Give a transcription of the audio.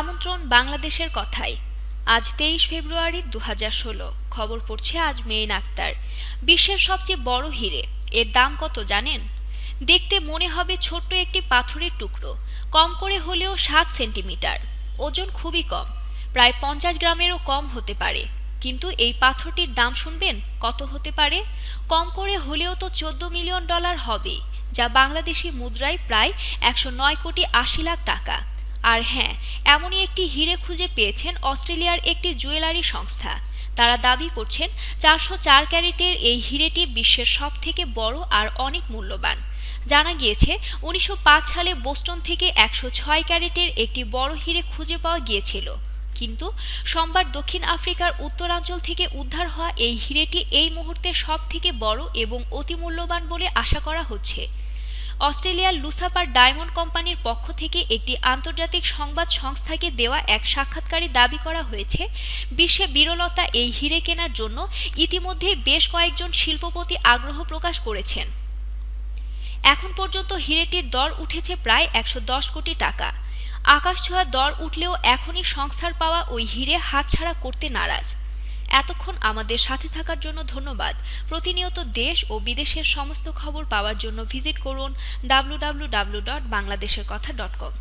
আমন্ত্রণ বাংলাদেশের কথায় আজ তেইশ ফেব্রুয়ারি দু খবর পড়ছে আজ মেইন আক্তার। বিশ্বের সবচেয়ে বড় হিরে, এর দাম কত জানেন? দেখতে মনে হবে ছোট্ট একটি পাথরের টুকরো, কম করে হলেও সাত সেন্টিমিটার। ওজন খুবই কম, প্রায় পঞ্চাশ গ্রামেরও কম হতে পারে। কিন্তু এই পাথরটির দাম শুনবেন? কত হতে পারে? কম করে হলেও তো চোদ্দ মিলিয়ন ডলার হবেই যা বাংলাদেশি মুদ্রায় প্রায় একশো নয় কোটি আশি লাখ টাকা। আর হ্যাঁ এমনই একটি হিরে খুঁজে পেয়েছেন অস্ট্রেলিয়ার একটি জুয়েলারি সংস্থা। তারা দাবি করছেন, চারশো চার ক্যারেটের এই হিরেটি বিশ্বের সব থেকে বড় আর অনেক মূল্যবান। জানা গিয়েছে, উনিশশো পাঁচ সালে বোস্টন থেকে একশো ছয় ক্যারেটের একটি বড় হিরে খুঁজে পাওয়া গিয়েছিল। কিন্তু সোমবার দক্ষিণ আফ্রিকার উত্তরাঞ্চল থেকে উদ্ধার হওয়া এই হিরেটি এই মুহূর্তে সব থেকে বড় এবং অতি মূল্যবান বলে আশা করা হচ্ছে। অস্ট্রেলিয়ার লুসাপার ডায়মন্ড কোম্পানির পক্ষ থেকে একটি আন্তর্জাতিক সংবাদ সংস্থাকে দেওয়া এক সাক্ষাৎকারে দাবি করা হয়েছে, বিশ্বে বিরলতা এই হিরে কেনার জন্য ইতিমধ্যেই বেশ কয়েকজন শিল্পপতি আগ্রহ প্রকাশ করেছেন। এখন পর্যন্ত হিরেটির দর উঠেছে প্রায় একশো দশ কোটি টাকা। আকাশ ছোঁয়া দর উঠলেও এখনই সংস্থার পাওয়া ওই হিরে হাতছাড়া করতে নারাজ। এতক্ষণ আমাদের সাথে থাকার জন্য ধন্যবাদ। প্রতিনিয়ত দেশ ও বিদেশের সমস্ত খবর পাওয়ার জন্য ভিজিট করুন ডাব্লু ডাব্লু ডাব্লু ডট বাংলাদেশের কথা ডট কম